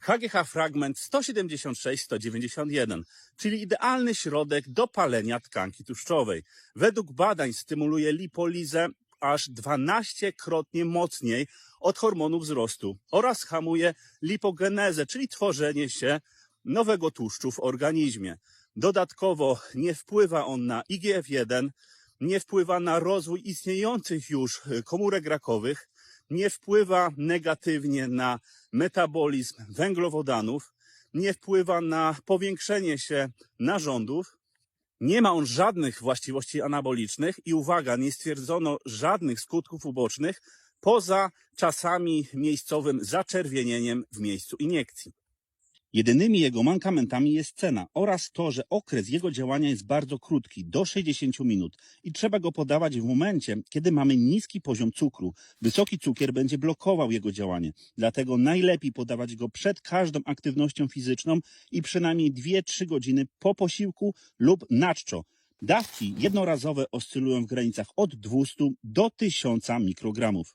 HGH fragment 176-191, czyli idealny środek do palenia tkanki tłuszczowej. Według badań stymuluje lipolizę aż 12-krotnie mocniej od hormonu wzrostu oraz hamuje lipogenezę, czyli tworzenie się nowego tłuszczu w organizmie. Dodatkowo nie wpływa on na IGF-1, nie wpływa na rozwój istniejących już komórek rakowych, nie wpływa negatywnie na metabolizm węglowodanów, nie wpływa na powiększenie się narządów. Nie ma on żadnych właściwości anabolicznych i uwaga, nie stwierdzono żadnych skutków ubocznych poza czasami miejscowym zaczerwienieniem w miejscu iniekcji. Jedynymi jego mankamentami jest cena oraz to, że okres jego działania jest bardzo krótki, do 60 minut i trzeba go podawać w momencie, kiedy mamy niski poziom cukru. Wysoki cukier będzie blokował jego działanie, dlatego najlepiej podawać go przed każdą aktywnością fizyczną i przynajmniej 2-3 godziny po posiłku lub na czczo. Dawki jednorazowe oscylują w granicach od 200 do 1000 mikrogramów.